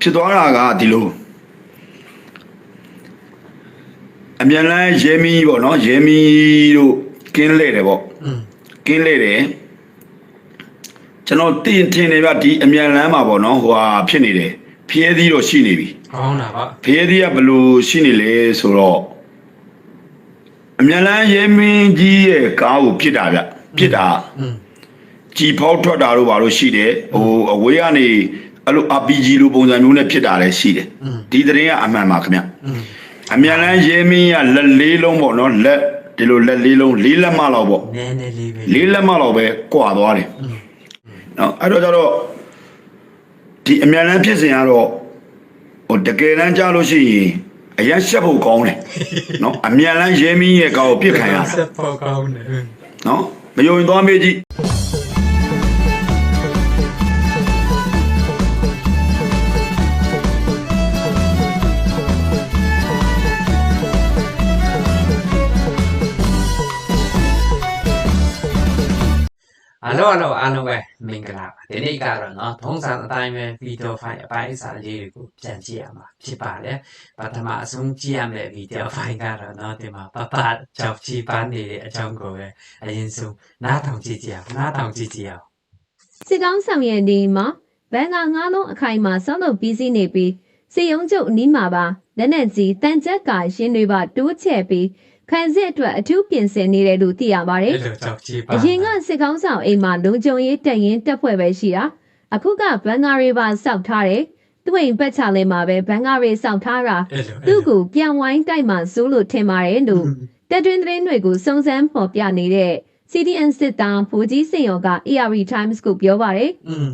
ဖြစ်သွားတာကဒီလိုအမြန်လန်းရဲမီပေါ့နော်ရဲမီတို့ကင်းလဲ့တယ်ပေါ့ကင်းလဲ့တယ်ကျွန်တော်တင်ထင်နေပြဒီအမြန်လန်းမှာပေါ့နော်ဟိုဟာဖြစ်နေတယ်ဖျဲသီးတော့ရှိနေပြီဟုတ်တာပါဖျဲသီးကဘလို့ရှိနေလဲဆိုတော့အမြန်လန်းရဲမင်းကြီးရဲ့ကားကိုပြစ်တာဗျပြစ်တာကြည်ဖောက်ထွက်တာတို့ဘာလို့ရှိတယ်ဟိုအဝေးကနေ အဲ့လို RPG လိုပုံစံမျိုးနဲ့ဖြစ်တာလည်းရှိတယ်ဒီသတင်းကအမှန်ပါခင်ဗျอืมအမြန်လန်းရဲမင်းကလက်လေးလုံးပေါ့နော်လက်ဒီလိုလက်လေးလုံးလေးလက်မလောက်ပေါ့နည်းနည်းလေးပဲလေးလက်မလောက်ပဲကွာသွားတယ်နော်အဲ့တော့ကျတော့ဒီအမြန်လန်းဖြစ်စဉ်ကတော့ဟိုတကယ်တမ်းကြားလို့ရှိရင်အရင်ရှက်ဖို့ကောင်းတယ်နော်အမြန်လန်းရဲမင်းရဲ့ကောင်ကိုပြစ်ခံရတာဆက်ပေါ်ကောင်းတယ်နော်မယုံရင်သွားမေးကြည့် အလောအလောအားလုံးပဲမင်္ဂလာပါဒီနေ့ကတော့เนาะထုံးစံအတိုင်းပဲဗီဒီယိုဖိုင်အပိုင်းအစားလေးတွေကိုပြန်ကြည့်ရမှာဖြစ်ပါတယ်ပထမအဆုံးကြည့်ရမယ့်ဗီဒီယိုဖိုင်ကတော့เนาะဒီမှာပပကြောက်ချီပန်းနေတဲ့အကြောင်းကိုပဲအရင်ဆုံးနားထောင်ကြည့်ကြည့်အောင်နားထောင်ကြည့်ကြည့်အောင် စစ်ကောင်းဆောင်ရဲ့နေမှာဘန်ကငါးလုံးအခိုင်မှာစောင့်လုပ်ပြီးစီးနေပြီးစေယုံကျုပ်အနီးမှာပါလက်နက်ကြီးတန်ကြက်ကရှင်တွေပါတိုးချဲ့ပြီး ခံစစ်အတွက်အထူးပြင်ဆင်နေတယ်လို့သိရပါတယ်အဲ့လိုကြောက်ချီပန်းအရင်ကစစ်ကောင်းဆောင်အိမ်မှာလုံခြုံရေးတက်ရင်တက်ဖွဲ့ပဲရှိတာအခုကဘန်ကားတွေပါစောက်ထားတယ်သူ့အိမ်ဘက်ချလဲမှာပဲဘန်ကားတွေစောက်ထားတာအဲ့လိုသူ့ကိုပြန်ဝိုင်းတိုက်မှစိုးလို့ထင်ပါတယ်လို့တက်တွင်သတင်းတွေကိုစုံစမ်းဖော်ပြနေတဲ့ CDN စစ်သားဘူကြီးစင်ရောက AR Times ကိုပြောပါတယ်อืม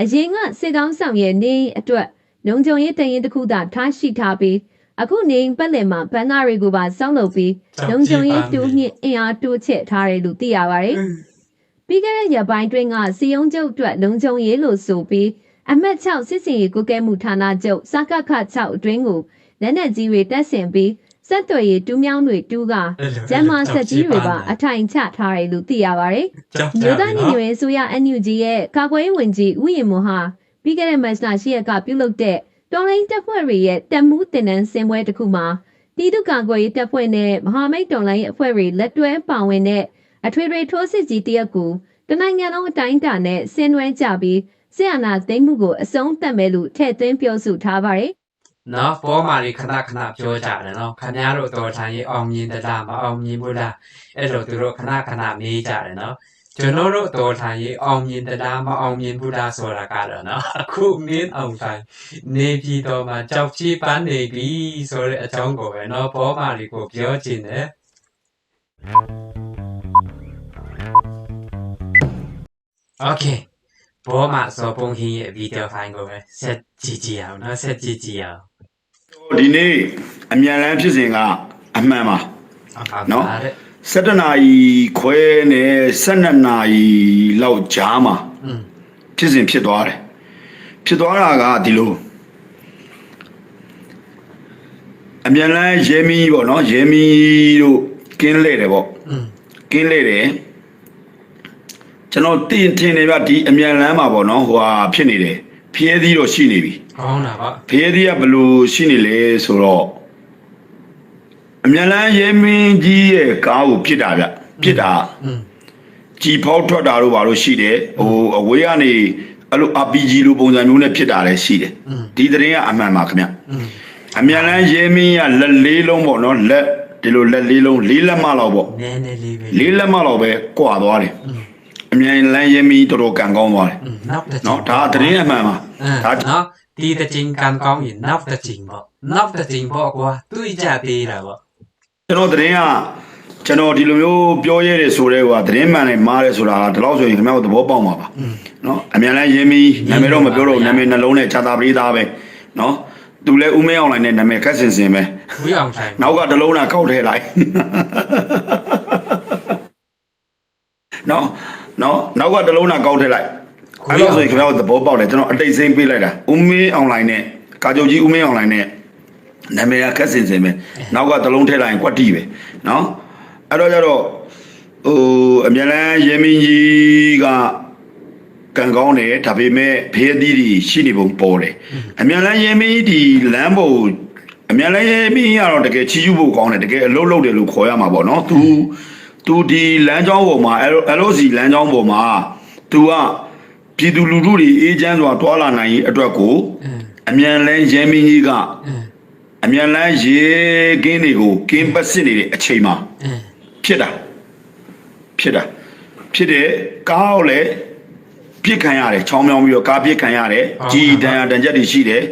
အရင်ကစစ်ကောင်းဆောင်ရဲ့နေအိမ်အတွက်လုံခြုံရေးတရင်တစ်ခုသာထားရှိထားပြီး အခုနေအိမ်ပတ်လည်မှာဘန်ကားတွေကိုပါစောင့်လုပ်ပြီးလုံခြုံရေးတိုးမြင့်အင်အားတိုးချဲ့ထားတယ်လို့သိရပါတယ်။ပြီးခဲ့တဲ့ရက်ပိုင်းတွင်ကစီယုံကျုပ်အတွက်လုံခြုံရေးလို့ဆိုပြီးအမှတ်6စစ်စင်ရေးကုကဲမှုဌာနချုပ်စကခ6အတွင်းကိုလက်နက်ကြီးတွေတက်ဆင်ပြီးစက်တွေတူးမြောင်းတွေတူးကအဲ့လိုဂျမ်မာဆက်ကြီးတွေပါအထိုင်ချထားတယ်လို့သိရပါတယ်ကြောက်။မြို့သားညီညွတ်ရေးဆိုရ NUG ရဲ့ကာကွယ်ရေးဝန်ကြီးဦးရင်မွန်ဟာပြီးခဲ့တဲ့မတ်လ10ရက်ကပြုလုပ်တဲ့ တော်လိုင်းတပ်ဖွဲ့တွေရဲ့တပ်မှုတင်နန်းစင်ပွဲတစ်ခုမှာပြည်သူ့ကာကွယ်ရေးတပ်ဖွဲ့နဲ့မဟာမိတ်တော်လိုင်းအဖွဲ့တွေလက်တွဲပါဝင်တဲ့အထွေထွေထိုးစစ်ကြီးတရက်ကိုတနိုင်ငံလုံးအတိုင်းအတာနဲ့ဆင်နွှဲကြပြီးဆီယနာသိမ်းမှုကိုအဆုံးသတ်မယ်လို့ထည့်သွင်းပြောဆိုထားပါတယ်။နော်ပေါ်မာတွေခဏခဏပြောကြတယ်နော်ခင်ဗျားတို့တော်ထိုင်ရေးအောင်မြင်သလားမအောင်မြင်ဘူးလားအဲ့လိုသူတို့ခဏခဏမေးကြတယ်နော် ကျွန်တော်တို့တော်ထိုင်ရေးအောင်မြင်သလားမအောင်မြင်ဘူးလားဆိုတာကတော့နော်အခုမင်းအောင်ထိုင်နေပြည်တော်မှာကြောက်ကြီးပန်းနေပြီဆိုတဲ့အကြောင်းကိုပဲနော်ပေါ်မာတွေကိုပြောချင်တယ်โอเคပေါ်မာစောပုံဟင်းရဲ့ဗီဒီယိုဖိုင်ကိုပဲဆက်ကြည့်ကြည့်အောင်နော်ဆက်ကြည့်ကြည့်အောင် ဒီနေ့အမြန်လန်းဖြစ်စဉ်ကအမှန်ပါ နော် ဟုတ်ပါတယ် 7နာရီခွဲနဲ့12နာရီလောက်ကြားမှာဖြစ်စဉ်ဖြစ်သွားတယ်ဖြစ်သွားတာကဒီလိုအမြန်လန်းရဲမီပေါ့နော်ရဲမီတို့ကင်းလဲတယ်ပေါ့ကင်းလဲတယ်ကျွန်တော်တင်ထင်နေပြဒီအမြန်လန်းမှာပေါ့နော်ဟိုဟာဖြစ်နေတယ်ဖျဲသီးတော့ရှိနေပြီဟုတ်လားဗျဖျဲသီးကဘယ်လိုရှိနေလဲဆိုတော့ အမြလန်းရဲမင်းကြီးရဲ့ကားကိုပြစ်တာဗျပြစ်တာကြည်ဖောက်ထွက်တာတို့ဘာလို့ရှိတယ်ဟိုအဝေးကနေအဲ့လို RPG လိုပုံစံမျိုးနဲ့ဖြစ်တာလည်းရှိတယ်ဒီသတင်းကအမှန်ပါခင်ဗျအမြန်လန်းရဲမင်းကလက်လေးလုံးပေါ့နော်လက်ဒီလိုလက်လေးလုံးလေးလက်မလောက်ပေါ့နည်းနည်းလေးပဲလေးလက်မလောက်ပဲကွာသွားတယ်အမြန်လန်းရဲမင်းတော်တော်ကံကောင်းသွားတယ်နော်ဒါသတင်းအမှန်ပါဒါနော်ဒီတဲ့ချင်းကံကောင်းရင်နောက်တဲ့ချင်းပေါ့နောက်တဲ့ချင်းပေါ့ကွာတွေးကြသေးတာပေါ့ ကျွန်တော်သတင်းကကျွန်တော်ဒီလိုမျိုးပြောရဲတယ်ဆိုတဲ့ကွာသတင်းမှန်နဲ့မားတယ်ဆိုတာကဒီလောက်ဆိုရင်ခင်ဗျားတို့သဘောပေါက်မှာပါနော်အမြန်လန်းရဲမင်းနာမည်တော့မပြောတော့ဘူးနာမည်နှလုံးနဲ့ခြာတာပရိသားပဲနော်သူလည်းဦးမင်းအောင်လိုင်းနဲ့နာမည်ခက်စင်စင်ပဲဝီအောင်ဆိုင်နောက်ကတလုံးနာကောက်ထဲလိုက်နော်နော်နောက်ကတလုံးနာကောက်ထဲလိုက်အဲ့လိုဆိုရင်ခင်ဗျားတို့သဘောပေါက်တယ်ကျွန်တော်အတိတ်စိမ့်ပေးလိုက်တာဦးမင်းအောင်လိုင်းနဲ့ကာကြုတ်ကြီးဦးမင်းအောင်လိုင်းနဲ့ နာမည်ကခက်စင်စင်ပဲနောက်ကသလုံးထည့်လိုက်ရင်ကွက်တီပဲနော်အဲ့တော့ကျတော့ဟိုအမြန်လန်းရေမင်းကြီးကကံကောင်းတယ်ဒါပေမဲ့ဖေးသီးတွေရှိနေပုံပေါ်တယ်အမြန်လန်းရေမင်းဒီလမ်းပေါ်အမြန်လန်းရေမင်းကတော့တကယ်ချီးကျူးဖို့ကောင်းတယ်တကယ်အလုပ်လုပ်တယ်လို့ခေါ်ရမှာပေါ့နော်သူသူဒီလမ်းကြောင်းပေါ်မှာအဲ့လိုစီလမ်းကြောင်းပေါ်မှာသူကပြည်သူလူထုတွေအေးချမ်းစွာတွာလာနိုင်ရေးအတွက်ကိုအမြန်လန်းရေမင်းကြီးက အင်းအမြန်လန်းရေကင်းတွေကိုကင်းပတ်စစ်နေတဲ့အချိန်မှာအင်းဖြစ်တာဖြစ်တာဖြစ်တယ်ကားကိုလည်းပြစ်ခံရတယ်ချောင်းမြောင်းပြီးတော့ကားပြစ်ခံရတယ်ကြီးတန်ရတန်ချက်တွေရှိတယ်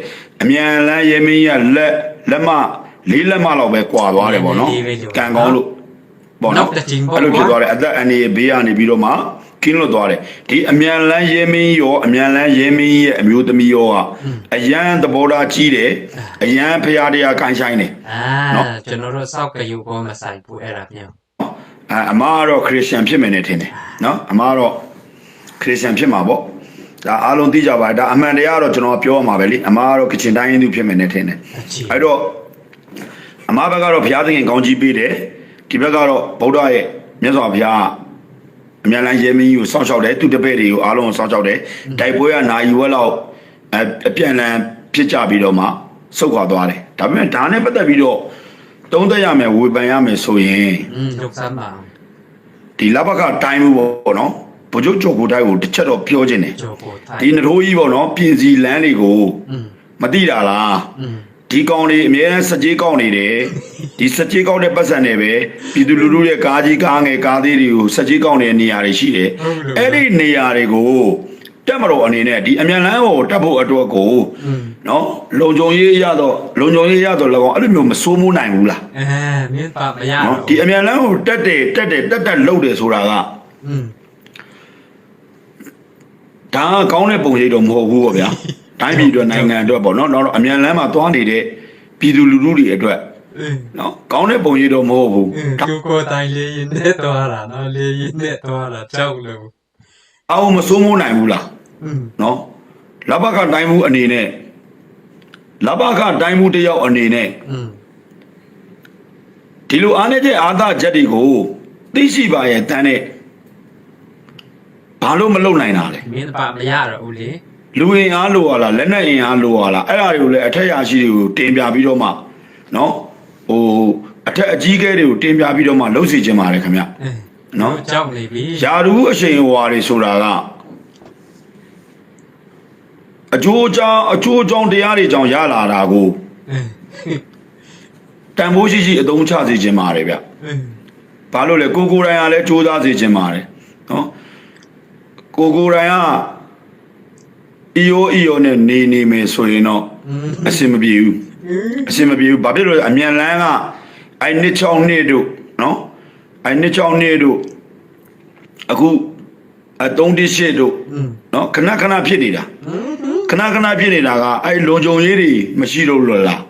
အမြန်လန်းရဲမင်းရလက်လက်မလေးလက်မလောက်ပဲကွာသွားတယ်ပေါ့နော်ကံကောင်းလို့ပေါ့နော်အဲ့လိုဖြစ်သွားတယ်အသက်အန္တရာယ်ဘေးကနေပြီးတော့မှ ကင်းလွတ်သွားတယ်ဒီအမြန်လန်းရဲမင်းရောအမြန်လန်းရဲမင်းရဲ့အမျိုးသမီးရောကအရန်သဘောထားကြီးတယ်အရန်ဖရာတရားခိုင်းဆိုင်တယ်အာကျွန်တော်တို့စောက်ကယူပေါ်မဆိုင်ဘူးအဲ့ဒါမြောက်အဲအမကတော့ခရစ်ယာန်ဖြစ်မယ်နဲ့ထင်တယ်နော်အမကတော့ခရစ်ယာန်ဖြစ်မှာပေါ့ဒါအားလုံးသိကြပါတယ်ဒါအမှန်တရားကတော့ကျွန်တော်ပြောရမှာပဲလေအမကတော့ကချင်တိုင်းရင်းသူဖြစ်မယ်နဲ့ထင်တယ်အချီအဲ့တော့အမဘက်ကတော့ဘုရားသခင်ကောင်းကြီးပေးတယ်ဒီဘက်ကတော့ဗုဒ္ဓရဲ့မြတ်စွာဘုရား အမြန်လန်းရဲမင်းကြီးကိုစောင့်ရှောက်တယ်သူတပည့်တွေကိုအားလုံးကိုစောင့်ရှောက်တယ်တိုက်ပွဲကနာယီဝက်လောက်အအပြန်လန်ဖြစ်ကြပြီးတော့မှဆုတ်ခွာသွားတယ်ဒါပေမဲ့ဒါနဲ့ပတ်သက်ပြီးတော့တုံးသက်ရမယ်ဝေဖန်ရမယ်ဆိုရင် อืมလုတ်စမ်းပါအောင် ဒီလဘကတိုင်းမှုပေါ့နော်ဗိုလ်ချုပ်ကျော်ကိုတိုင်းကိုတစ်ချက်တော့ပြောခြင်းတယ် ဂျိုကိုထိုင် ဒီနထိုးကြီးပေါ့နော်ပြင်စီလန်းတွေကို อืม မတိတာလား อืม ဒီကောင်တွေအများစကြေးကောက်နေတယ်ဒီစကြေးကောက်တဲ့ပတ်စံတွေပဲပြည်သူလူထုရဲ့ကားကြီးကားငယ်ကားသေးတွေကိုစကြေးကောက်နေတဲ့နေရာတွေရှိတယ်အဲ့ဒီနေရာတွေကိုတက်မတော်အနေနဲ့ဒီအမြန်လန်းကိုတက်ဖို့အတွက်ကိုနော်လုံခြုံရေးရတော့လုံခြုံရေးရတော့လည်းကောအဲ့လိုမျိုးမစိုးမိုးနိုင်ဘူးလားအဲမင်းပါမရနော်ဒီအမြန်လန်းကိုတက်တယ်တက်တယ်တက်တက်လှုပ်တယ်ဆိုတာကอืมဒါကကောင်းတဲ့ပုံရိပ်တော့မဟုတ်ဘူးပေါ့ဗျာ တိုင်းပြည်အတွက်နိုင်ငံအတွက်ပေါ့နော်နောက်တော့အမြန်လမ်းမှာသွားနေတဲ့ပြည်သူလူထုတွေအတွက်နော်ကောင်းတဲ့ပုံရိပ်တော့မဟုတ်ဘူးကိုကိုတိုင်းလေးရင်နဲ့သွားတာနော်လေးရင်နဲ့သွားတာကြောက်လို့အောင်မစိုးမိုးနိုင်ဘူးလားနော်လဘကတိုင်းမှုအနေနဲ့လဘကတိုင်းမှုတယောက်အနေနဲ့ဒီလိုအားနေတဲ့အာသာချက်တွေကိုသိရှိပါရဲ့တန်းနဲ့ဘာလို့မလုံနိုင်တာလဲမင်းပါမရတော့ဘူးလေ လူအင်အားလိုရလားလက်နက်အင်အားလိုရလားအဲ့ဒါတွေကိုလည်းအထက်ရရှိတွေကိုတင်ပြပြီးတော့မှနော်ဟိုအထက်အကြီးကဲတွေကိုတင်ပြပြီးတော့မှလှုပ်စီခြင်းပါတယ်ခင်ဗျအင်းနော်ကြောက်နေပြီယာရူအချိန်ဟွာတွေဆိုတာကအကျိုးကြောင့်အကျိုးကြောင့်တရားတွေကြောင့်ရလာတာကိုအင်းတန်ဖိုးရှိရှိအသုံးချစေခြင်းပါတယ်ဗျအင်းဘာလို့လဲကိုကိုယ်တိုင်ကလည်းစူးစမ်းစေခြင်းပါတယ်နော်ကိုကိုယ်တိုင်က အီယိုအီယိုနဲ့နေနေမယ်ဆိုရင်တော့အဆင်မပြေဘူးအဆင်မပြေဘူးဘာဖြစ်လို့လဲအမြန်လန်းကအဲ့နှစ်ချောင်းနှစ်တို့နော်အဲ့နှစ်ချောင်းနှစ်တို့အခုအ38တို့နော်ခဏခဏဖြစ်နေတာခဏခဏဖြစ်နေတာကအဲ့လုံခြုံရေးတွေမရှိတော့လို့လား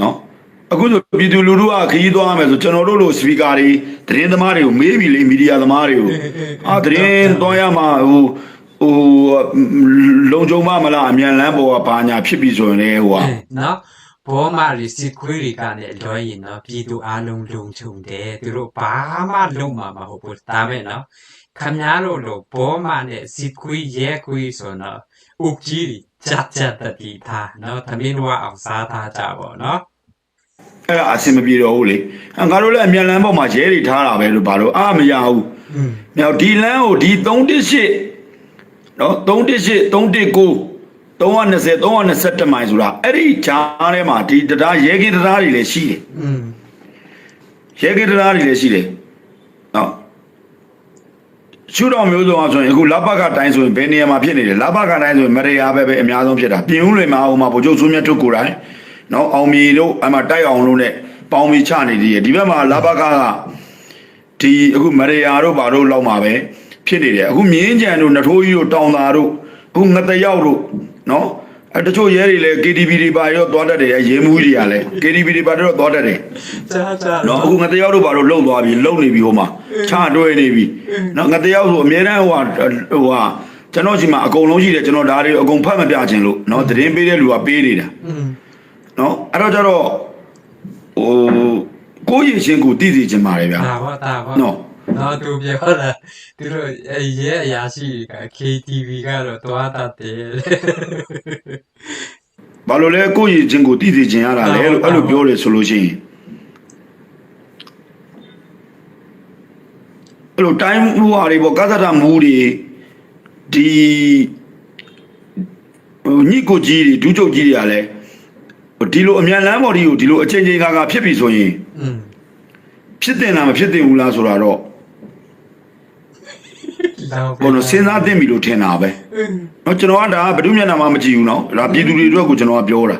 နော်အခုဆိုပြည်သူလူထုကခရီးသွားမယ်ဆိုကျွန်တော်တို့လိုစပီကာတွေသတင်းသမားတွေကိုမေးပြီလေမီဒီယာသမားတွေကိုအာသတင်းသွားရမှာဟို ဟိုလုံခြုံမမလားအမြန်လမ်းပေါ်ကဘာညာဖြစ်ပြီဆိုရင်လေဟိုကနော်ဘောမလီစစ်ခွေးတွေကလည်းလွှဲရင်နော်ပြည်သူအလုံးလုံခြုံတယ်သူတို့ဘာမှလုံးမှာမဟုတ်ဘူးဒါမဲ့နော်ခမများတို့လိုဘောမနဲ့စစ်ခွေးရဲခွေးဆိုတော့ဥပကြီးကြက်ကြက်တတိထားနော်သမင်းတို့အောင်စားထားကြပါနော်အဲ့ဒါအဆင်မပြေတော့ဘူးလေအငါတို့လည်းအမြန်လမ်းပေါ်မှာရဲတွေထားတာပဲလို့ဘာလို့အာမရဘူးอืม။မြောက်ဒီလမ်းကိုဒီ318 နော်318 319 320 321မိုင်ဆိုတာအဲ့ဒီဂျားထဲမှာဒီတရားရဲကင်းတရားတွေလည်းရှိတယ်อืม။ရဲကင်းတရားတွေလည်းရှိတယ်။နော်ရှုတော်မျိုးစုံအောင်ဆိုရင်အခုလပကတိုင်းဆိုရင်ဘယ်နေရာမှာဖြစ်နေလဲလပကတိုင်းဆိုရင်မရေယာပဲပဲအများဆုံးဖြစ်တာပြင်ဦးလွင်မှာဟိုမှာဗိုလ်ချုပ်စိုးမြတ်ထုတ်ကိုယ်တိုင်နော်အောင်မြေတို့အမှတိုက်အောင်လို့နဲ့ပေါင်းပြီးချနေသေးတယ်ဒီဘက်မှာလပကကဒီအခုမရေယာတို့ဘာတို့လောက်မှာပဲ ဖြစ်နေတယ်အခုမြင်းကြံတို့နထိုးကြီးတို့တောင်သာတို့အခုငတရောက်တို့နော်အဲတချို့ရဲတွေလည်း KTV တွေပါရောသွားတတ်တယ်ရဲမှုကြီးတွေကလည်း KTV တွေပါတော့သွားတတ်တယ်ကြာကြာနော်အခုငတရောက်တို့ပါတော့လုံသွားပြီလုံနေပြီဟိုမှာချတွဲနေပြီနော်ငတရောက်ဆိုအများတန်းဟိုဟာဟိုဟာကျွန်တော်ဒီမှာအကုန်လုံးရှိတယ်ကျွန်တော်ဒါတွေအကုန်ဖတ်မပြခြင်းလို့နော်သတင်းပေးတဲ့လူကပေးနေတာနော်အဲ့တော့ကျတော့ဟိုကိုယ့်ရည်ချင်းကိုတည်စီခြင်းပါတယ်ဗျာဒါပါဒါပါနော် နော်သူပြောတာသူတို့အဲရဲအရာရှိက KTV ကတော့တွားတတ်တယ်ဘာလို့လဲကိုယ့်ရည်ချင်းကိုတည်တည်ချင်းရတာလဲလို့အဲ့လိုပြောတယ်ဆိုလို့ရှိရင်အဲ့လိုတိုင်းမူဟာတွေပေါ့ကသတ္တမူတွေဒီဟိုညစ်ကိုကြီးတွေဒူးချုပ်ကြီးတွေကလည်းဒီလိုအမြန်လမ်းပေါ်ဒီကိုဒီလိုအချိန်ချင်းကာကဖြစ်ပြီဆိုရင်อืมဖြစ်တင်လားမဖြစ်တင်ဘူးလားဆိုတာတော့ ကိုလိုစဉ်းစားသင့်ပြီလို့ထင်တာပဲနော်ကျွန်တော်ကဒါဘယ်သူမျက်နှာမှမကြည့်ဘူးနော်ဒါပြည်သူတွေအတွက်ကိုကျွန်တော်ကပြောတာ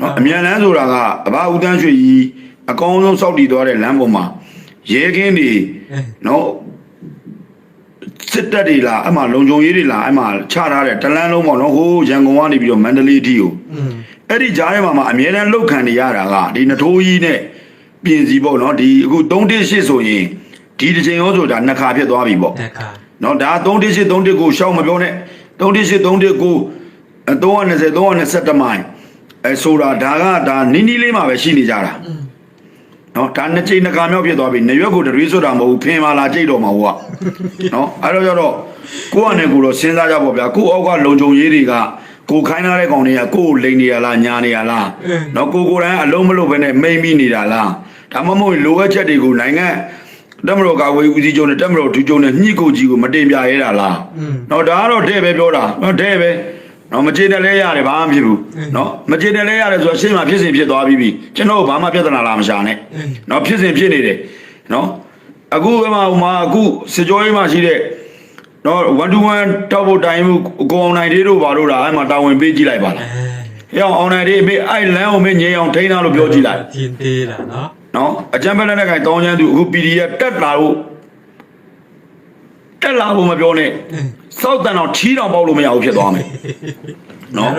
နော်အမြန်လန်းဆိုတာကအဘဦးတန်းရွှေကြီးအကောင်းဆုံးစောက်တည်သွားတဲ့လမ်းပေါ်မှာရဲကင်းတွေနော်စစ်တပ်တွေလားအဲ့မှာလုံခြုံရေးတွေလားအဲ့မှာချထားတဲ့တလန်းလုံးပေါ့နော်ဟိုးရန်ကုန်ကနေပြီးတော့မန္တလေးထိကိုအဲ့ဒီကြားထဲမှာမှအများတန်းလောက်ခံနေရတာကဒီနထိုးကြီးနဲ့ပြင်စီပေါ့နော်ဒီအခု3တိရှိဆိုရင်ဒီတစ်ချိန်ရောဆိုတာနှစ်ခါဖြစ်သွားပြီပေါ့နှစ်ခါ နော်ဒါ318 3ကိုရှောက်မပြောနဲ့318 3ကို320 321မိုင်အဲဆိုတာဒါကဒါနီးနီးလေးမှာပဲရှိနေကြတာอืมနော်ဒါနှစ်ချိန်နှစ်ခါမြောက်ဖြစ်သွားပြီနေရွက်ကိုတရွေးဆိုတာမဟုတ်ဘူးဖင်မာလာကြိတ်တော့မှာဟုတ်ကနော်အဲ့တော့ကျတော့ကိုယ့်အနေကိုယ်တော့စဉ်းစားကြပါဗျာကိုယ့်အောက်ကလုံခြုံရေးတွေကကိုယ်ခိုင်းထားတဲ့ကောင်တွေကကိုယ်လိန်နေရလားညာနေရလားနော်ကိုယ်ကိုယ်တိုင်အလုံးမလို့ပဲနဲ့မိမ့်မိနေတာလားဒါမှမဟုတ်လိုအပ်ချက်တွေကိုနိုင်ငံ တက်မတော်ကာကွယ်ဦးစီးချုပ်နဲ့တက်မတော်ထူးချုပ်နဲ့ညှိကိုကြီးကိုမတင်ပြရဲတာလားอืมနော်ဒါကတော့တဲ့ပဲပြောတာနော်တဲ့ပဲနော်မကျေတယ်လဲရတယ်ဘာမှမဖြစ်ဘူးနော်မကျေတယ်လဲရတယ်ဆိုတော့ရှေ့မှာဖြစ်စဉ်ဖြစ်သွားပြီးပြီကျွန်တော်ဘာမှပြဿနာလာမရှာနဲ့နော်ဖြစ်စဉ်ဖြစ်နေတယ်နော်အခုအမှဟိုမှာအခုစစ်ကြောရေးမှာရှိတဲ့နော်1 to 1တောက်ဖို့တိုင်မှုကိုအောင်နိုင်တွေတို့ဘာလို့လားအဲ့မှာတာဝန်ပေးကြည့်လိုက်ပါလားအဲဟဲ့အောင်နိုင်တွေအမေအဲ့လမ်းကိုမင်းငြိမ်အောင်ထိန်းထားလို့ပြောကြည့်လိုက်တင်သေးတာနော် နော်အကြံပေးလက်နဲ့ကင်တောင်းချမ်းသူအခု PDF တက်လာလို့တက်လာဖို့မပြောနဲ့စောက်တန်တော့ထီးတောင်ပေါက်လို့မရဘူးဖြစ်သွားမယ်နော်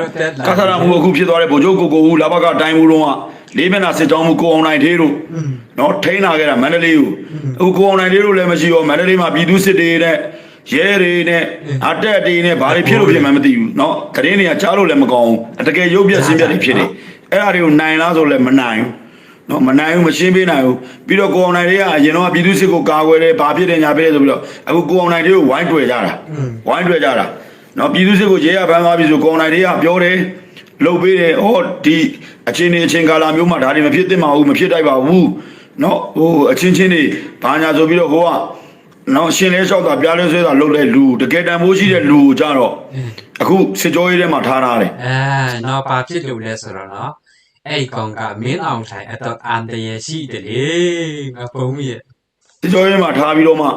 ကသရမှုအခုဖြစ်သွားတဲ့ဗိုလ်ချုပ်ကိုကိုဦးလာဘကတိုင်းမှုတော့ကလေးမျက်နှာစစ်ကြောင်းမှုကိုအောင်နိုင်သေးတို့နော်ထိန်းလာခဲ့တာမန္တလေးကိုအခုကိုအောင်နိုင်သေးတို့လည်းမရှိတော့မန္တလေးမှာပြည်သူစစ်တွေနဲ့ရဲတွေနဲ့အတက်တွေနဲ့ဘာတွေဖြစ်လို့ဖြစ်မှန်းမသိဘူးနော်ကရင်တွေကကြားလို့လည်းမကောင်းဘူးတကယ်ရုပ်ပြက်ဆင်းပြက်တွေဖြစ်နေအဲ့ဒါတွေကိုနိုင်လားဆိုလည်းမနိုင်ဘူး နော်မနိုင်ဘူးမရှင်းပေးနိုင်ဘူးပြီးတော့ကိုအောင်နိုင်တွေကအရင်တော့ပြည်သူစစ်ကိုကာကွယ်တယ်ဘာဖြစ်တယ်ညာဖြစ်တယ်ဆိုပြီးတော့အခုကိုအောင်နိုင်တွေကိုဝိုင်းတွေ့ကြတာဝိုင်းတွေ့ကြတာနော်ပြည်သူစစ်ကိုရဲရဖမ်းသွားပြီဆိုကိုအောင်နိုင်တွေကပြောတယ်လှုပ်ပေးတယ်ဩဒီအချင်းနေအချင်းကာလာမျိုးမှာဒါတွေမဖြစ်သင့်ပါဘူးမဖြစ်တိုက်ပါဘူးနော်ဟိုအချင်းချင်းတွေဘာညာဆိုပြီးတော့ဟိုကနော်ရှင်လဲလျှောက်တာပြားလဲဆွဲတာလှုပ်တဲ့လူတကယ်တန်ဖိုးရှိတဲ့လူကိုကြတော့အခုစစ်ကြောရေးထဲမှာထားထားတယ်အဲတော့ပါဖြစ်လို့လဲဆိုတော့နော် အဲ့ဒီကောင်ကမင်းအောင်ထိုင်အတော့အန်တရရှိတယ်လေငါပုံမိရဲ့စစ်ကြောရေးမှာထားပြီးတော့မှ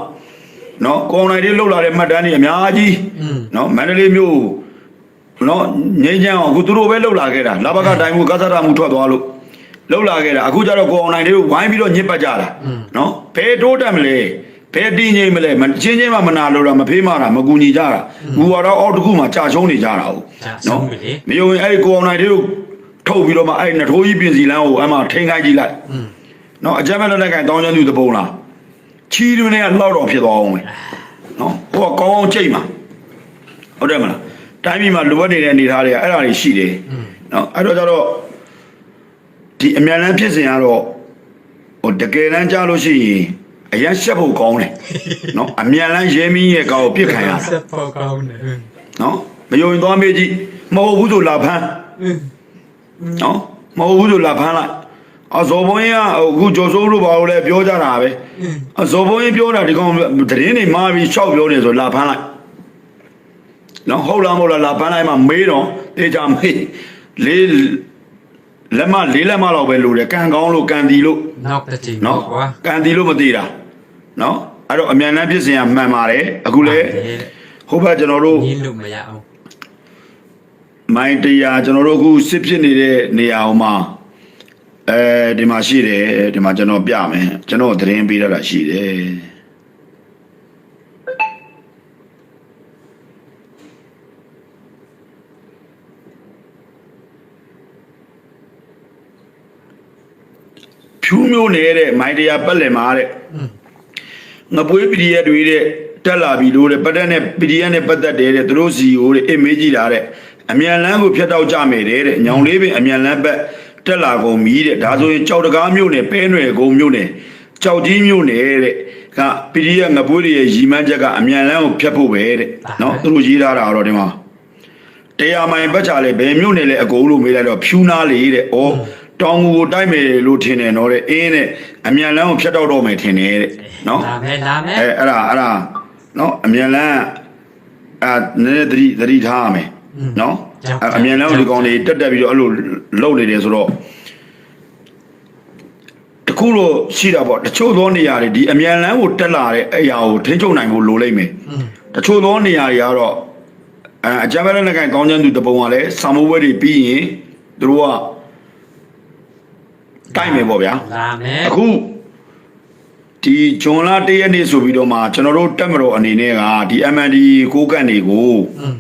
နော်ကိုအောင်နိုင်တွေလှုပ်လာတဲ့မှတ်တမ်းတွေအများကြီးอืมနော်မန္တလေးမြို့နော်ငိမ့်ချမ်းအောင်အခုသူတို့ပဲလှုပ်လာခဲ့တာလဘကတိုင်းမှုကသရမှုထွက်သွားလို့လှုပ်လာခဲ့တာအခုကျတော့ကိုအောင်နိုင်တွေကိုဝိုင်းပြီးတော့ညစ်ပတ်ကြတာနော်ဘယ်တိုးတက်မလဲဘယ်တင်းငိမ့်မလဲမချင်းချင်းမှမနာလို့တာမဖေးမတာမကူညီကြတာဘူကတော့အောက်တစ်ခုမှကြာချုံးနေကြတာဟုတ်ကြာဆုံးပြီလေမယုံရင်အဲ့ဒီကိုအောင်နိုင်တွေကို ထုတ်ပြီးတော့မှအဲ့နထိုးကြီးပြင်စီလန်းကိုအမှထိန်ခိုင်းကြည့်လိုက်နော်အကြမ်းမဲ့လက်လက်ကန်တောင်းချမ်းသူတပုံလားချီးတွင်းတွေကလောက်တော့ဖြစ်သွားအောင်ပဲနော်ဟိုကကောင်းကောင်းကြိတ်မှာဟုတ်တယ်မလားတိုင်းပြည်မှာလိုအပ်နေတဲ့အနေအထားတွေကအဲ့ဒါတွေရှိတယ်နော်အဲ့တော့ကျတော့ဒီအမြန်လန်းဖြစ်စဉ်ကတော့ဟိုတကယ်တမ်းကြားလို့ရှိရင်အရန်ရှက်ဖို့ကောင်းတယ်နော်အမြန်လန်းရဲမင်းရဲ့ကောင်ကိုပြစ်ခံရတာရှက်ဖို့ကောင်းတယ်နော်မယုံရင်သွားမေးကြည့်မဟုတ်ဘူးဆိုလာဖမ်း နော်မဟုတ်ဘူးဆိုလာဖမ်းလိုက်အဇော်ဘုံရင်ကအခုကျော်စိုးတို့ဘာလို့လဲပြောကြတာပဲอืมအဇော်ဘုံရင်ပြောတာဒီကောင်သတင်းတွေမှားပြီးရှောက်ပြောနေဆိုလာဖမ်းလိုက်နော်ဟုတ်လားမဟုတ်လားလာဖမ်းလိုက်မှမေးတော့တေချာမေးလေးလက်မလေးလက်မလောက်ပဲလို့တယ်ကန်ကောင်းလို့ကန်တီလို့နောက်တစ်ချိန်နော်ကွာကန်တီလို့မသိတာနော်အဲ့တော့အမြန်လန်းဖြစ်စဉ်ကမှန်ပါတယ်အခုလေဟိုဘက်ကျွန်တော်တို့ညင်းလို့မရအောင် မိုင်းတရားကျွန်တော်တို့အခုစစ်ဖြစ်နေတဲ့နေရာအောင်မှာအဲဒီမှာရှိတယ်ဒီမှာကျွန်တော်ပြမယ်ကျွန်တော်သတင်းပေးရတာရှိတယ်ဖြူးမျိုးနေတဲ့မိုင်းတရားပတ်လည်မှာတဲ့อืมငပွေး PDF တွေတဲ့တက်လာပြီလို့တဲ့ပတ်သက်နဲ့ PDF နဲ့ပတ်သက်တယ်တဲ့သူတို့စီကိုတဲ့အေးမေးကြည့်တာတဲ့ အမြန်လန်းကိုဖျက်တောက်ကြမယ်တဲ့တဲ့ညောင်လေးပင်အမြန်လန်းဘက်တက်လာကုန်ပြီတဲ့ဒါဆိုရင်ကြောက်တကားမြို့နယ်ပဲနွယ်ကုန်းမြို့နယ်ကြောက်ကြီးမြို့နယ်တဲ့က PDF ငပွေးတွေရဲ့ရီမန်းချက်ကအမြန်လန်းကိုဖျက်ဖို့ပဲတဲ့နော်သူတို့ရေးထားတာတော့ဒီမှာတရားမိုင်ဘက်ချလေဘယ်မြို့နယ်လဲအကုန်လို့မေးလိုက်တော့ဖြူနာလေတဲ့ဩတောင်ငူကိုတိုက်မယ်လို့ထင်တယ်နော်တဲ့အင်းတဲ့အမြန်လန်းကိုဖျက်တော့တော့မယ်ထင်တယ်တဲ့နော်လာမယ်လာမယ်အဲအဲ့ဒါအဲ့ဒါနော်အမြန်လန်းအာနည်းနည်းသတိသတိထားရမယ် နော်အမြန်လောက်ဒီကောင်တွေတက်တက်ပြီးတော့အဲ့လိုလှုပ်နေတယ်ဆိုတော့တခုတော့ရှိတာပေါ့တချို့သောနေရာတွေဒီအမြန်လန်းကိုတက်လာတဲ့အရာကိုထိချုပ်နိုင်ဖို့လိုလိမ့်မယ်တချို့သောနေရာတွေကတော့အဲအကြမ်းဖက်လက်ကန်ကောင်းချမ်းသူတပုံကလည်းစာမိုးပွဲတွေပြီးရင်သူတို့ကတိုက်မယ်ပေါ့ဗျာလာမယ်အခုဒီဂျွန်လာတရက်နေ့ဆိုပြီးတော့မှကျွန်တော်တို့တက်မတော်အနေနဲ့ကဒီ MND ကိုကန့်တွေကိုอืม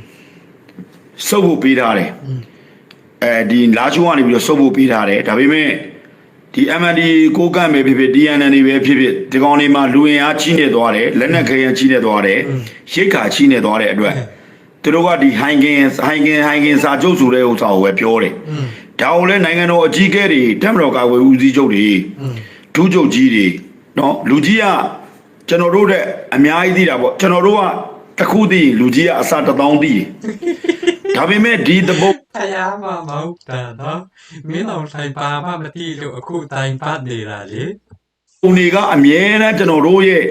စုပ်ဖို့ပေးထားတယ်အဲဒီလာချိုးကနေပြီးတော့စုပ်ဖို့ပေးထားတယ်ဒါပေမဲ့ဒီ MND ကိုကန့်ပဲဖြစ်ဖြစ် DNN တွေပဲဖြစ်ဖြစ်ဒီကောင်တွေမှာလူဝင်အားကြီးနေသွားတယ်လက်နက်ခဲယံကြီးနေသွားတယ်ရိတ်ခါကြီးနေသွားတဲ့အတွက်သူတို့ကဒီ hanging hanging hanging စာချုပ်ဆိုတဲ့ဥစ္စာကိုပဲပြောတယ်ဒါကိုလည်းနိုင်ငံတော်အကြီးအကဲတွေတပ်မတော်ကာကွယ်ဦးစီးချုပ်တွေဒုချုပ်ကြီးတွေနော်လူကြီးကကျွန်တော်တို့တဲ့အများကြီးသိတာပေါ့ကျွန်တော်တို့က တစ်ခုသိရင်လူကြီးကအစတစ်သောင်းသိတယ်ဒါပေမဲ့ဒီသဘောတရားမှမဟုတ်တာနော်မင်းတော်ဆိုင်ပါမှမသိလို့အခုတိုင်ပတ်နေတာလေပုံတွေကအမြဲတမ်းကျွန်တော်တို့ရဲ့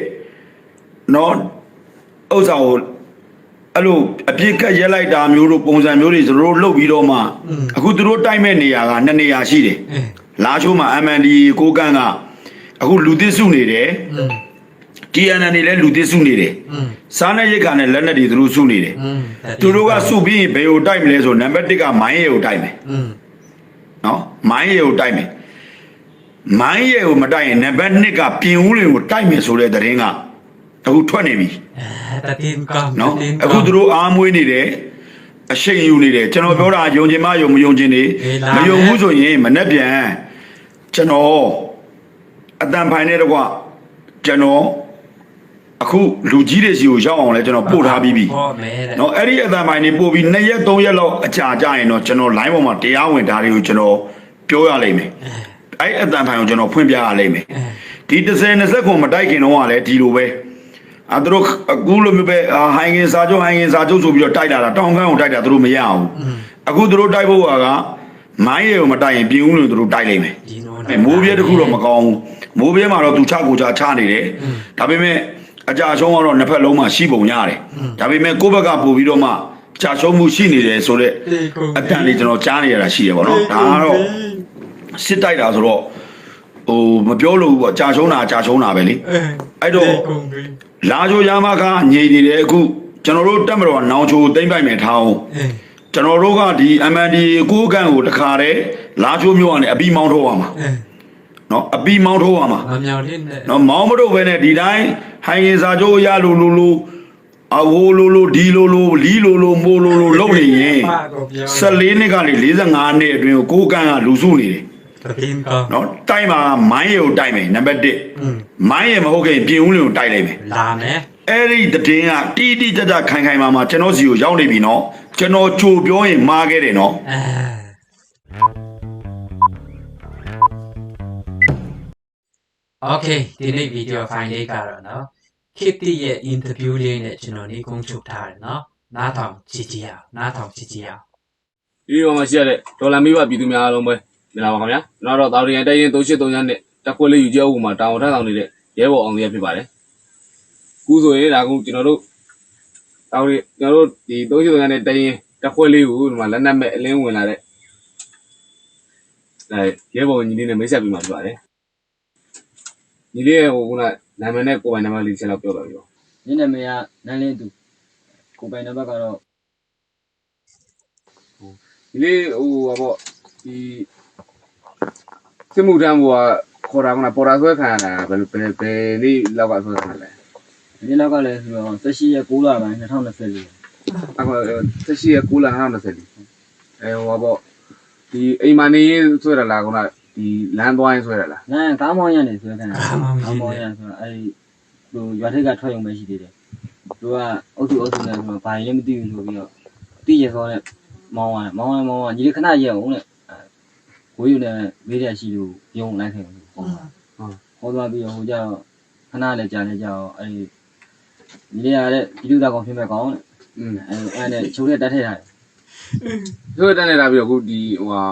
နော်ဥစ္စာကိုအဲ့လိုအပြစ်ကတ်ရက်လိုက်တာမျိုးတို့ပုံစံမျိုးတွေကျွန်တော်တို့လှုပ်ပြီးတော့မှအခုသူတို့တိုက်မဲ့နေရာကနှစ်နေရာရှိတယ်အင်းလာချိုးမှာ MND ကိုကန့်ကအခုလူသစ်စုနေတယ်อืม TNN တွေလည်းလူသစ်စုနေတယ်စားနပ်ရိက္ခာနဲ့လက်နက်တွေသူတို့စုနေတယ်သူတို့ကစုပြီးဘယ်ကိုတိုက်မလဲဆိုနံပါတ်1ကမိုင်းရဲကိုတိုက်မယ်နော်မိုင်းရဲကိုတိုက်မယ်မိုင်းရဲကိုမတိုက်ရင်နံပါတ်2ကပြင်ဦးတွေကိုတိုက်မယ်ဆိုတဲ့သတင်းကအခုထွက်နေပြီတတင်းကနော်အခုသူတို့အားမွေးနေတယ်အရှိန်ယူနေတယ်ကျွန်တော်ပြောတာယုံချင်မယုံမယုံချင်နေမယုံဘူးဆိုရင်မနဲ့ပြန်ကျွန်တော်အတန်ဖိုင်နဲ့တကွကျွန်တော် အခုလူကြီးတွေစီကိုရောက်အောင်လဲကျွန်တော်ပို့ထားပြီးပြီဟောမဲတဲ့နော်အဲ့ဒီအတန်ပိုင်းနေပို့ပြီး2ရက်3ရက်လောက်အကြာကြာရင်တော့ကျွန်တော် line ပေါ်မှာတရားဝင်ဒါတွေကိုကျွန်တော်ပြောရလိမ့်မယ်အဲ့အတန်ပိုင်းကိုကျွန်တော်ဖွင့်ပြရလိမ့်မယ်ဒီ30 20ခုမတိုက်ခင်တော့ကလည်းဒီလိုပဲအသူတို့အခုလိုမျိုးပဲအာဟိုင်ငင်စာချုပ်ဟိုင်ငင်စာချုပ်ဆိုပြီးတော့တိုက်လာတာတောင်ခမ်းကိုတိုက်တာသူတို့မရအောင်အခုသူတို့တိုက်ဖို့ကမိုင်းရဲကိုမတိုက်ရင်ပြင်ဦးလို့သူတို့တိုက်လိမ့်မယ်ဒီနိုအဲမိုးပြဲတစ်ခုတော့မကောင်းဘူးမိုးပြဲမှာတော့သူချကိုချချနေတယ်ဒါပေမဲ့ အကြရှုံးကတော့နှစ်ဖက်လုံးမှာရှိပုံရတယ်ဒါပေမဲ့ကိုယ့်ဘက်ကပို့ပြီးတော့မှကြာရှုံးမှုရှိနေတယ်ဆိုတော့အတန်လေးကျွန်တော်ကြားနေရတာရှိရပါတော့ဒါကတော့စစ်တိုက်တာဆိုတော့ဟိုမပြောလို့ဘူးပေါ့ကြာရှုံးတာကြာရှုံးတာပဲလေအဲ့တော့ကုန်ပြီလာချိုရမကညိနေတယ်အခုကျွန်တော်တို့တက်မတော်ကနောင်ချိုသိမ့်ပိုက်မယ်ထားအောင်အင်းကျွန်တော်တို့ကဒီ MND ကိုကန့်ကိုတခါတည်းလာချိုမျိုးကနေအပီမောင်းထုတ်ရမှာအင်း နော်အပီမောင်းထုတ်ရမှာမမြောင်လေးနဲ့နော်မောင်းမထုတ်ပဲနဲ့ဒီတိုင်းဟိုင်ရင်စာကြိုးရလိုလိုလိုအဝိုလိုလိုဒီလိုလိုလီလိုလိုမိုလိုလိုလုပ်နေရင်ပါကိုပြော14နှစ်ကနေ45နှစ်အတွင်းကိုကိုကန့်ကလူစုနေတယ်တတင်ကောင်နော်တိုက်မှာမိုင်းရကိုတိုက်မယ်နံပါတ်อืม1မိုင်းရမဟုတ်ခင်ပြင်ဦးလင်ကိုတိုက်လိုက်မယ်လာမယ်အဲ့ဒီတည်င်းကတီးတီးကြကြခိုင်ခိုင်မာမာကျွန်တော်စီကိုရောက်နေပြီနော်ကျွန်တော်ကြိုပြောရင်မှားခဲ့တယ်နော်အဲ Okay ဒီနေ့ video file လေးကတော့နော်ခေတ်တရဲ့ interview လေးနဲ့ကျွန်တော်နေကုန်းချုပ်ထားတယ်နော်နားထောင်ကြည့်ကြရအောင်နားထောင်ကြည့်ကြရအောင်ဒီပေါ်မှာရှိရတဲ့ဒေါ်လာမိဘပြည်သူများအားလုံးပဲမင်္ဂလာပါခင်ဗျာကျွန်တော်တို့တာဝန်ရတိုက်ရင်383နဲ့တက်ခွေလေးယူကျဲဦးမှာတာဝန်ထမ်းဆောင်နေတဲ့ရဲဘော်အောင်ရဖြစ်ပါတယ်ခုဆိုရင်ဒါကကျွန်တော်တို့တာဝန်ကျွန်တော်တို့ဒီ383နဲ့တိုက်ရင်တက်ခွေလေးကိုဒီမှာလက်နက်မဲ့အလင်းဝင်လာတဲ့အဲရဲဘော်ညီလေးနဲ့မိတ်ဆက်ပြီးမှဖြစ်ပါတယ် ညီလေးရဲ့ဟိုကနာမည်နဲ့ကိုယ်ပိုင်နာမည်လေးချက်တော့ပြောပါပြီပေါ့ညနေမရနန်းလင်းသူကိုပိုင်နံပါတ်ကတော့ဒီလေးဟိုပါပေါ့ဒီစစ်မှုထမ်းဘောကခေါ်တာကပေါ်တာဆွဲခံရတာဘယ်လိုဘယ်ဘယ်လေးလောက်ကဆွဲခံရလဲဒီနောက်ကလည်းဆိုတော့18ရက်6လပိုင်း2024အခုသက်ရှိရ9လ2020အဲဟိုပါပေါ့ဒီအိမ်မနေရေးဆွဲရလားခုန ဒီလမ်းသွားရင်ဆွဲရလား။နိုင်ကားမောင်းရနေဆိုတဲ့ခံကားမောင်းရဆိုတော့အဲဒီဟိုရွာထိပ်ကထွက်ရုံပဲရှိသေးတယ်။သူကအုတ်စုအုတ်စုနဲ့ဆိုတော့ဘာရင်မသိဘူးဆိုပြီးတော့တိရစောနဲ့မောင်းရတယ်။မောင်းရမောင်းရညီလေးခဏရက်အောင်တဲ့။ကိုယူနဲ့မေးရရှိလို့ယုံလိုက်ခဲ့တယ်။ဟုတ်။ဟောသွားပြီးတော့ဟိုကျတော့ဟခဏလည်းကြာနေကြအောင်အဲ့ဒီဒီရတဲ့ဒီလူသားကောင်ဖြစ်မဲ့ကောင်တဲ့อืมအဲ့အဲ့နဲ့ချိုးတဲ့တက်ထည့်ထားတယ်သူတန်းနေတာပြီးတော့အခုဒီဟိုဟာ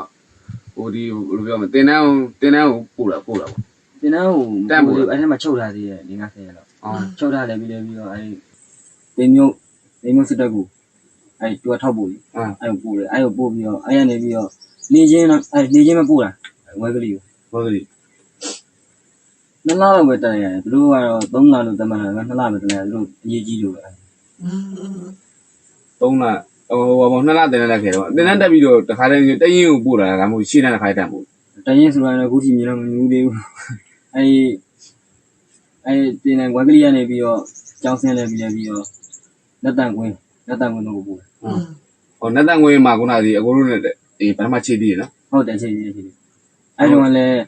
ဟိုဒီဘယ်လိုပြောမလဲတင်တန်းတင်တန်းကိုပို့လာပို့လာပေါ့ တင်တန်းကိုတန်းပို့အဲ့ထဲမှာချုပ်ထားသေးတယ်၄50ရက်လောက်အော်ချုပ်ထားတယ်ပြီးတယ်ပြီးတော့အဲ့ဒီမျိုးဒီမျိုးစစ်တပ်ကိုအဲ့တူထောက်ပို့ကြီးအာအဲ့ကိုပို့တယ်အဲ့ကိုပို့ပြီးတော့အဲ့ရနေပြီးတော့နေချင်းတော့အဲ့နေချင်းမပို့တာဝဲကလေးကိုဟုတ်ပြီနှစ်လလောက်ပဲတက်ရတယ်သူတို့ကတော့3လလို့တတ်မှတ်တာကနှစ်လပဲတက်ရတယ်သူတို့အရေးကြီးလို့ပဲသုံးလ ဟိုဟိုဘောနှစ်လတင်တက်ခဲ့တော့တင်တန်းတက်ပြီးတော့တခါတည်းတရင်ကိုပို့လာတာကမဟုတ်ရှင်းတဲ့တခါတည်းတန်ပို့တရင်ဆိုတော့အခုထိမြင်တော့မမြင်ဘူးသေးဘူးအဲ့ဒီအဲ့ဒီတင်တဲ့ဝဲကလေးကနေပြီးတော့ကြောင်းဆင်းလဲပြီးလဲပြီးတော့လက်တန်ကွင်းလက်တန်ကွင်းတို့ကိုပို့တယ်ဟိုနတ်တန်ငွေမှာခုနကဒီအကိုတို့နဲ့ဒီဘာမှချေတည်ရနော်ဟုတ်တယ်ချိန်ချိန်ချိန်အဲ့တော့လည်း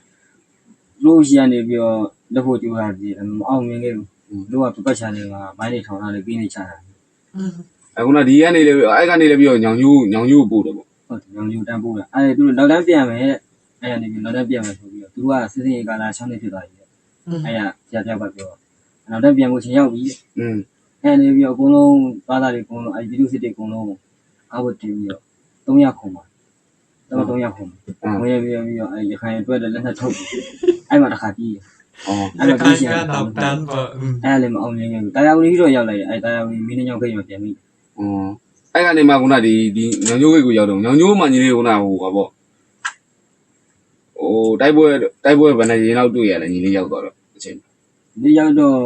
လို့ရှိရနေပြီးတော့လက်ဖို့ကြိုးရပြီးမအောင်မြင်ခဲ့ဘူးတို့ကပတ်ချာနေမှာဘိုင်းနေထောင်ထားလေးပြီးနေချတာ အခုနဒီကနေလေအဲ့ကနေလေပြီးတော့ညောင်ညိုးညောင်ညိုးပို့တယ်ပေါ့ဟုတ်တယ်ညောင်ညိုးတန်းပို့တာအဲ့သူတို့နောက်တန်းပြန်မယ်အဲ့ကနေပြီးနောက်တန်းပြန်မယ်ဆိုပြီးတော့သူတို့ကစစ်စင်ရေးကာလာ6နှစ်ဖြစ်သွားပြီအဲ့ရပြပြပါပြောနောက်တန်းပြန်ဖို့ချိန်ရောက်ပြီอืมအဲ့နေပြီးတော့အကုန်လုံးသားသားတွေအကုန်လုံးအဲ့ဒီလူစစ်တွေအကုန်လုံးအဝတ်တင်ပြီးတော့300ခုံပါတော့300ခုံပါဝင်ရပြီးပြီးတော့အဲ့ရခိုင်အတွက်လည်းလက်နဲ့ထုတ်ပြီးအဲ့မှာတစ်ခါပြီးအော်အဲ့တော့ဒီရှင်ကတော့တန်းပါအဲ့လည်းမအောင်မြင်ဘူးတာယာဝင်ပြီးတော့ရောက်လိုက်တယ်အဲ့တာယာဝင်မင်းညောက်ခဲ့ရောပြန်ပြီး အော်အဲ့ကနေမှခုနဒီဒီညောင်ညူးကိုရောက်တော့ညောင်ညူးမှညီလေးခုနဟိုဟာပေါ့ဟိုတိုက်ပွဲတိုက်ပွဲဘယ်နဲ့ရင်တော့တွေ့ရလဲညီလေးရောက်တော့တော့အချိန်ဒီရောက်တော့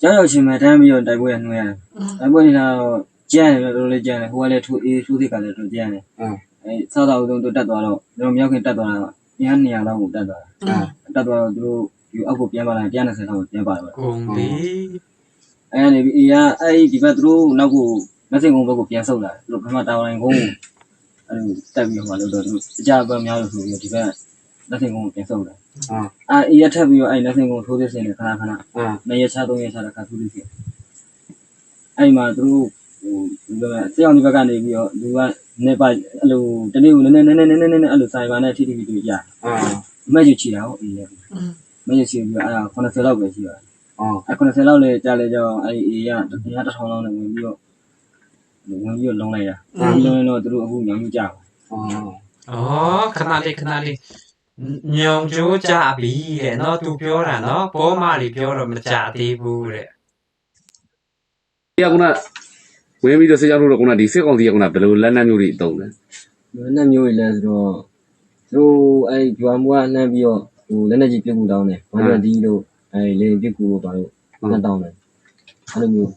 ကြောက်ရောက်ချင်းမှတန်းပြီးတော့တိုက်ပွဲရနှွှဲရတယ်တိုက်ပွဲနေတာတော့ကြမ်းတယ်တော်တော်လေးကြမ်းတယ်ဟိုကလည်းထူအေးထူသေးကလည်းတော်ကြမ်းတယ်အင်းအဲ့စောစောဦးဆုံးတက်သွားတော့ကျွန်တော်မြောက်ခင်တက်သွားတာညနေ200လောက်ကိုတက်သွားတာတက်သွားတော့သူတို့ဒီအောက်ကိုပြန်ပါလာ120လောက်ကိုပြန်ပါတော့ကုန်ပြီအဲ့ကနေပြီးအေးကအဲ့ဒီဘက်သူတို့နောက်ကို မက်ဆင်ကုန်းဘက်ကိုပြန်ဆုတ်လာတယ်သူတို့ပထမတာဝန်ကုန်းကိုအဲ့လိုတက်ပြီးတော့မှလို့တော့သူတို့အကြဘက်များလို့ဆိုပြီးဒီဘက်မက်ဆင်ကုန်းကိုပြန်ဆုတ်လာအာအဲ့အေးရထပ်ပြီးတော့အဲ့မက်ဆင်ကုန်းထိုးသစ်စင်နဲ့ခဏခဏအာနှစ်ရက်ချသုံးရက်ချတာခါထိုးသစ်စင်အဲ့မှာသူတို့ဟိုဒီလိုစေအောင်ဒီဘက်ကနေပြီးတော့သူကနေပါအဲ့လိုတနေ့ကိုနည်းနည်းနည်းနည်းနည်းနည်းနည်းအဲ့လိုဆိုင်ဘာနဲ့ထိထိပြီးတွေ့ကြအာမက်ယူချီတာဟုတ်အေးရမက်ယူချီပြီးတော့အဲ့ဒါ90လောက်ပဲရှိပါတယ်အော်အဲ90လောက်လေကြာလေကြောင်းအဲအေးရတပြားတစ်ထောင်လောက်နဲ့ဝင်ပြီးတော့ ဝင်ပြီးတော့လုံးလိုက်တာဝင်ပြီးလုံးတော့သူတို့အခုညောင်ညူးကြပါ အော် ဩခဏလေးခဏလေးညောင်ကြိုးကြပြီတဲ့เนาะသူပြောတာเนาะဘောမလေးပြောတော့မကြသေးဘူးတဲ့ ဒီကခုနဝင်ပြီးတော့စေကြောက်လို့တော့ခုနဒီစစ်ကောင်စီကခုနဘယ်လိုလက်နက်မျိုးတွေတုံးလဲ လက်နဲ့မျိုးကြီးလဲဆိုတော့သူတို့အဲဂျွာမွားနှမ်းပြီးတော့ဟိုလက်နဲ့ကြီးပြုတ်ကူတောင်းတယ်ဘာလို့ဒီလိုအဲလေပြုတ်ကူလို့ပါလို့နှမ်းတောင်းတယ်အဲ့လိုမျိုး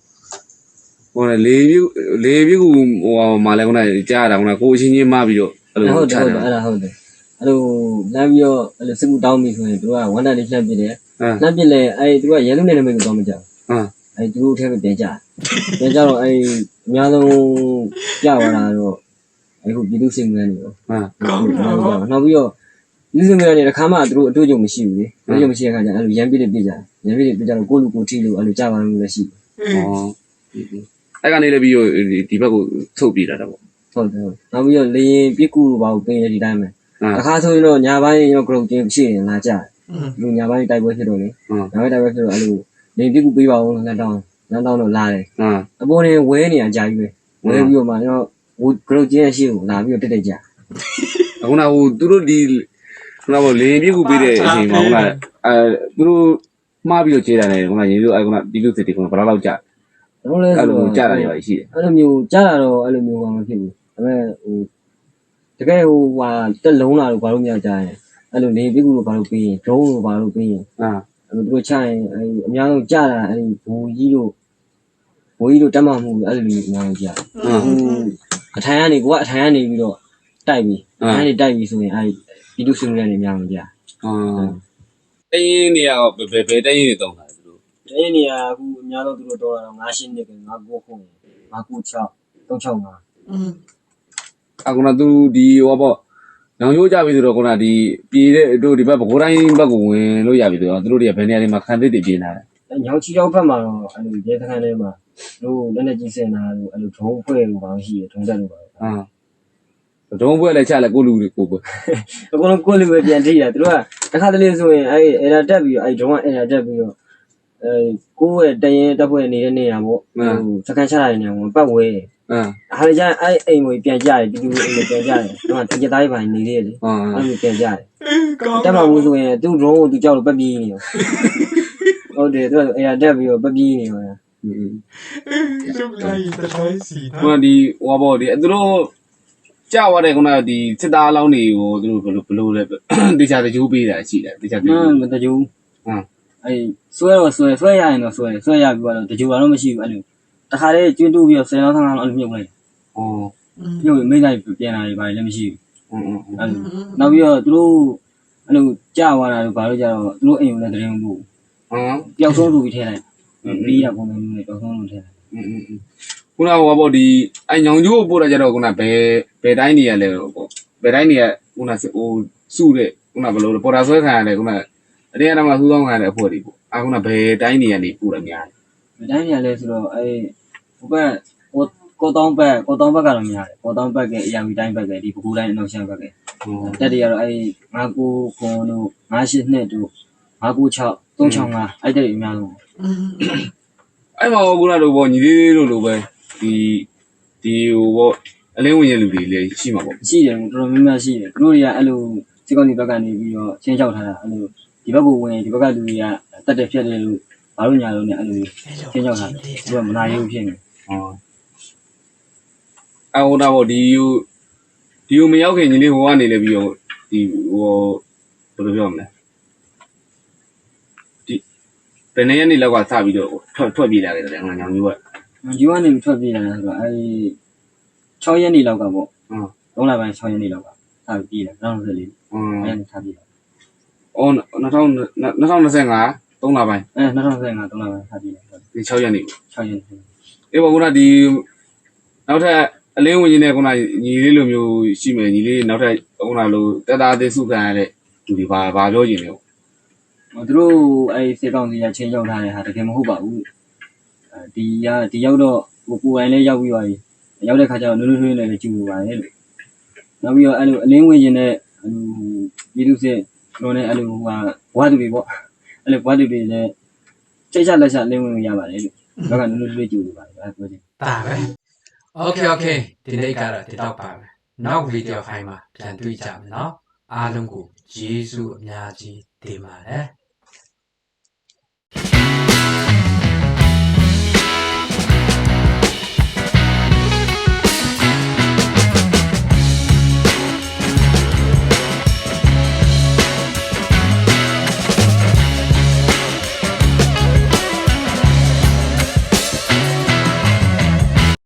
ဟိုလေပြူလေပြူဟိုမှာလဲခုနကြားတာခုနကိုအချင်းချင်းမပြီးတော့အဲ့လိုဟုတ်တယ်ချဟုတ်တာတယ်အဲ့ဒါဟုတ်တယ်အဲ့လိုလမ်းပြီးတော့အဲ့လိုစစ်ကူတောင်းပြီဆိုရင်သူကဝန်တန်လေးလှမ်းပစ်တယ်အာလှမ်းပစ်လဲအဲသူကရဲလူနဲ့လည်းမကောင်းမကြဘူးအာအဲသူတို့ထဲမှာပြန်ကြပြန်ကြတော့အဲအများဆုံးကြသွားတာတော့အခုပြည်သူစိတ်မန်းနေတော့အာကောင်းတာပေါ့နောက်ပြီးတော့ပြည်သူစိတ်မန်းနေတခါမှသူတို့အတွေ့အကြုံမရှိဘူးလေအတွေ့အကြုံမရှိတဲ့အခါကျအဲ့လိုရမ်းပြစ်ပြစ်ကြရမ်းပြစ်ပြစ်ကြတော့ကိုလူကိုထိလို့အဲ့လိုကြပါလို့လည်းရှိအော် အဲ့ကနေလည်းပြီးတော့ဒီဘက်ကိုထုတ်ပြေးတာတော့ပေါ့ဟုတ်တယ်ဟုတ်နောက်ပြီးတော့လေရင်ပြစ်ကူလို့ပါဘူးပင်ရဒီတိုင်းပဲအာအခါဆိုရင်တော့ညာပိုင်းရော group ချင်းရှိရင်လာကြတယ်อืมလူညာပိုင်းတိုက်ပွဲဖြစ်တော့လေအာညာပိုင်းတိုက်ပွဲဖြစ်တော့အဲ့လိုလေပြစ်ကူပေးပါဦးလက်တောင်းလက်တောင်းတော့လာတယ်အာအပေါ်နေဝဲနေရကြာကြီးပဲဝဲပြီးတော့မှကျွန်တော်ဟို group ချင်းရှိကိုလာပြီးတော့တက်တက်ကြအခုနဟိုသူတို့ဒီခုနကလေပြူပေးတဲ့အချိန်မှာခုနအဲသူတို့မှားပြီးတော့ခြေတာနေခုနရေလို့အဲခုနဒီလူစစ်တီခုနဘယ်လောက်ကြာ တော့လဲအဲ့ဆိုလိုတော့ကြာတာတွေပါရှိတယ်အဲ့လိုမျိုးကြားတာတော့အဲ့လိုမျိုးကမဖြစ်ဘူးဒါပေမဲ့ဟိုတကယ်ဟိုဟာတက်လုံးလာလို့ဘာလို့မရကြရင်အဲ့လိုနေပြကူလို့ဘာလို့ပြီးရင် drone လို့ဘာလို့ပြီးရင်အာအဲ့လိုသူတို့ချရင်အဲ့အများဆုံးကြားတာအဲ့ဘူကြီးတို့ဘူကြီးတို့တက်မှမှုအဲ့လိုမျိုးအများဆုံးကြားဟိုအထိုင်ကနေကိုကအထိုင်ကနေပြီးတော့တိုက်ပြီးအထိုင်ကနေတိုက်ပြီးဆိုရင်အဲ့ဒီလူစုံရနေအများဆုံးကြားအာတင်းရင်နေရာဘယ်ဘယ်ဘယ်တင်းရင်တွေတုံးတာသူတို့ အဲ့ဒီနေရာအခုအများဆုံးသူတို့တော့တာ9ရှင်းနေက9ကိုခုံ996 365อืมအခုနသူဒီဟောပေါ့နောင်ရိုးကြပြီဆိုတော့ခုနဒီပြေးတဲ့တို့ဒီဘက်ဘကိုးတိုင်းဘက်ကိုဝင်လို့ရပြီဆိုတော့သူတို့တွေကဘယ်နေရာတွေမှာခံသစ်တွေပြေးနေတာလဲအဲညောင်ချီရောက်ဘက်မှာတော့အဲ့လိုရဲသခန်းထဲမှာတို့လက်နဲ့ကြီးစင်တာတို့အဲ့လိုဒုံးဖွဲ့လို့ပါလို့ရှိရဒုံးတက်လို့ပါအာဒုံးပွဲလည်းချလဲကိုလူတွေကိုပွဲအကုန်လုံးကိုယ်လေးပဲပြန်ထိတာသူတို့ကတစ်ခါတလေဆိုရင်အဲ့အဲ့ဒါတက်ပြီးတော့အဲ့ဒုံးကအဲ့ဒါတက်ပြီးတော့ အဲကိုယ့်ရဲ့တရင်တက်ဖွဲ့နေတဲ့နေရာပေါ့ဟိုစကန်ချတဲ့နေရာပေါ့ပတ်ဝဲအင်းအားကြအဲ့အိမ်ကိုပြန်ကြတယ်တူတူအိမ်ကိုပြန်ကြတယ်တော့တကြသားရေးပိုင်းနေသေးတယ်လေအင်းအဲ့လိုပြန်ကြတယ်ကောင်းတက်မှာဘူးဆိုရင်သူ့ drone ကိုသူကြောက်လို့ပတ်ပြေးနေရောဟုတ်တယ်သူကအရာတက်ပြီးတော့ပတ်ပြေးနေရောရုပ်လိုက်တထိုင်းစီခုနဒီဟောပေါ့ဒီသူတို့ကြောက်ရတဲ့ခုနဒီစစ်သားအလောင်းတွေကိုသူတို့ဘယ်လိုဘယ်လိုလဲတေချာတကြိုးပေးတာရှိတယ်တေချာတမကြိုးမတကြူဟမ် အဲဆွဲတော့ဆွဲဆွဲရရင်တော့ဆွဲဆွဲရပြီးတော့တကြိုတော့မရှိဘူးအဲ့လိုတခါတည်းကျွင်းတူပြီးတော့ဆယ်လောက်ဆန်းလောက်အဲ့လိုမြုပ်လိုက်ဟောပြုတ်မိတိုင်းပြန်လာတယ်ဘာလည်းမရှိဘူးအင်းအင်းနောက်ပြီးတော့သူတို့အဲ့လိုကြာသွားတာတို့ဘာလို့ကြာတော့သူတို့အိမ်ကလည်းတရင်မဟုတ်ဘူးဟမ်ပျောက်ဆုံးလူကြီးထဲလိုက်ပြီးရပုံစံမျိုးနဲ့ပျောက်ဆုံးလူထဲလိုက်အင်းအင်းခုနကဟောပေါ့ဒီအဲညောင်ကျိုးပို့တာကြတော့ခုနဘယ်ဘယ်တိုင်းနေရလဲတော့ပေါ့ဘယ်တိုင်းနေရခုနဟိုစုတဲ့ခုနဘယ်လိုပေါ်တာဆွဲခံရလဲခုန အတင်းအဓမ္မစူးစောင်းခံရတဲ့အဖွဲ့တွေပေါ့အာခုနဘယ်တိုင်းနေရနေပို့ရများလဲဒီတိုင်းရလဲဆိုတော့အဲ့ဟိုဘက်ကိုကိုတောင်းဘက်ကိုတောင်းဘက်ကတော့များတယ်ကိုတောင်းဘက်ကအရာမီတိုင်းဘက်ကဒီပကူတိုင်းအနောက်ရှမ်းဘက်ကอ๋อတက်တွေကတော့အဲ့59ခွန်တို့58နှစ်တို့596 365အဲ့တဲ့တွေအများဆုံးအဲ့မှာခုနတို့ပေါ့ညီလေးတို့လိုပဲဒီဒီဟိုပေါ့အလင်းဝင်ရလူတွေလည်းရှိမှာပေါ့ရှိတယ်တော်တော်များများရှိတယ်သူတို့တွေကအဲ့လိုစိတ်ကောင်းဒီဘက်ကနေပြီးတော့ချင်းချောက်ထားတာအဲ့လို ဒီဘက်ကိုဝင်ဒီဘက်ကလူတွေကတက်တယ်ဖြတ်တယ်လို့ဘာလို့ညာလို့ねအဲ့လိုချင်းချောက်ထားတယ်သူကမနာရဘူးဖြစ်နေ อ๋อအဟိုတော့ပေါ့ဒီဟိုဒီဟိုမရောက်ခင်ညီလေးဟိုကနေလည်းပြီးတော့ဒီဟိုဘယ်လိုပြောမလဲဒီဘယ်နှစ်ရက်နေလောက်ကစပြီးတော့ထွက်ထွက်ပြေးလာခဲ့တယ်ငါညောင်မျိုးက ယူကနေထွက်ပြေးလာတာဆိုတော့အဲ့6ရက်နေလောက်ကပေါ့ ဟုတ် 3လပိုင်း6ရက်နေလောက်ကစပြီးပြေးလာ2024 อืม အဲ့ဒါထားပြေးလာ အော်2000 2025 3လပိုင်းအဲ2025 3လပိုင်းထားပြေးလာဒီ6ရက်နေ6ရက်နေအေးပေါ့ခုနဒီနောက်ထပ်အလင်းဝင်ကြီးနဲ့ခုနညီလေးလိုမျိုးရှိမယ်ညီလေးနောက်ထပ်ခုနလိုတက်တာသေးစုခံရတဲ့လူတွေဘာဘာပြောကျင်လဲပေါ့ဟိုသူတို့အဲ့စေကောင်းစီကချင်းချောက်ထားတဲ့ဟာတကယ်မဟုတ်ပါဘူးအဲဒီကဒီရောက်တော့ဟိုကိုယ်တိုင်လေးရောက်ပြီးသွားပြီရောက်တဲ့ခါကျတော့နွေးနွေးထွေးနဲ့လည်းကြည့်လို့ပါတယ်လို့နောက်ပြီးတော့အဲ့လိုအလင်းဝင်ခြင်းနဲ့အဲ့လိုပြည်သူစစ် ကျွန်တော်လည်းအဲ့လိုဟိုကဘွားသူတွေပေါ့အဲ့လိုဘွားသူတွေလည်းချိတ်ချလက်ချလင်းဝင်ရပါတယ်လို့တော့ကနုနုလေးကြိုးလို့ပါတယ်အဲ့ပြောချင်တာပဲ Okay okay ဒီနေ့ကတော့ဒီတော့ပါပဲနောက်ဗီဒီယိုဖိုင်မှာပြန်တွေ့ကြမယ်နော်အားလုံးကိုယေရှုအများကြီးတင်ပါတယ်